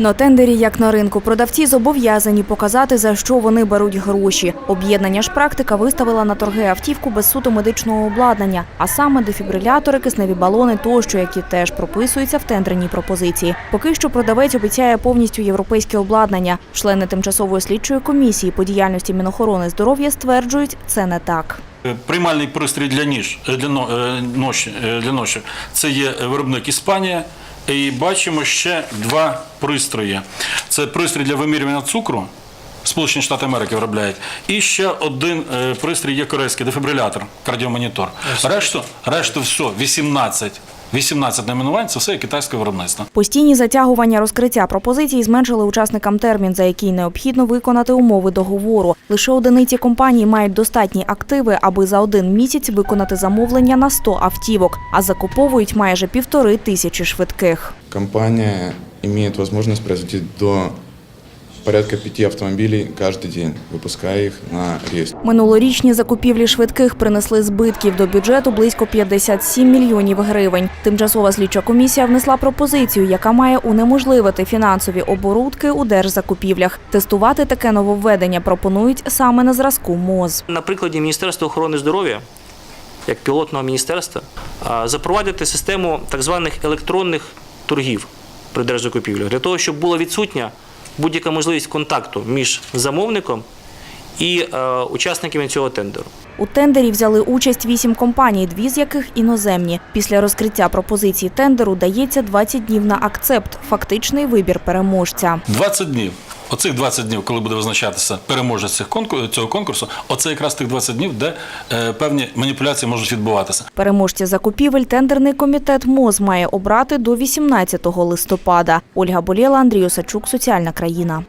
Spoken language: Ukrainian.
На тендері, як на ринку, продавці зобов'язані показати, за що вони беруть гроші. Об'єднання ж практика виставила на торги автівку без суто медичного обладнання, а саме дефібрилятори, кисневі балони тощо, які теж прописуються в тендерній пропозиції. Поки що продавець обіцяє повністю європейське обладнання. Члени тимчасової слідчої комісії по діяльності Мінохорони здоров'я стверджують, це не так. Е, Приймальний пристрій для ніж е, для, но- ноші, е, для ноші. Це є виробник Іспанія. І бачимо ще два пристрої. Це пристрій для вимірювання цукру. Сполучені Штати Америки виробляють. І ще один е, пристрій є корейський дефібрилятор, кардіомонітор. Решту, решту все, 18. 18 найменувань це все китайське виробництво. Постійні затягування розкриття пропозицій зменшили учасникам термін, за який необхідно виконати умови договору. Лише одиниці компаній мають достатні активи, аби за один місяць виконати замовлення на 100 автівок, а закуповують майже півтори тисячі швидких. Компания имеет возможность производить до порядка пяти автомобилей каждый день, выпуская их на рейс. Минулорічні закупівлі швидких принесли збитків до бюджету близько 57 мільйонів гривень. Тимчасова слідча комісія внесла пропозицію, яка має унеможливити фінансові оборудки у держзакупівлях. Тестувати таке нововведення пропонують саме на зразку МОЗ. На прикладі Міністерства охорони здоров'я, як пілотного міністерства, запровадити систему так званих електронних торгів при держзакупівлях, для того, щоб була відсутня будь-яка можливість контакту між замовником і е, учасниками цього тендеру. У тендері взяли участь вісім компаній, дві з яких іноземні. Після розкриття пропозиції тендеру дається 20 днів на акцепт, фактичний вибір переможця. 20 днів. Оцих 20 днів, коли буде визначатися переможець цих цього конкурсу, оце якраз тих 20 днів, де е, певні маніпуляції можуть відбуватися. Переможця закупівель тендерний комітет МОЗ має обрати до 18 листопада. Ольга Болєла, Андрій Осачук, Соціальна країна.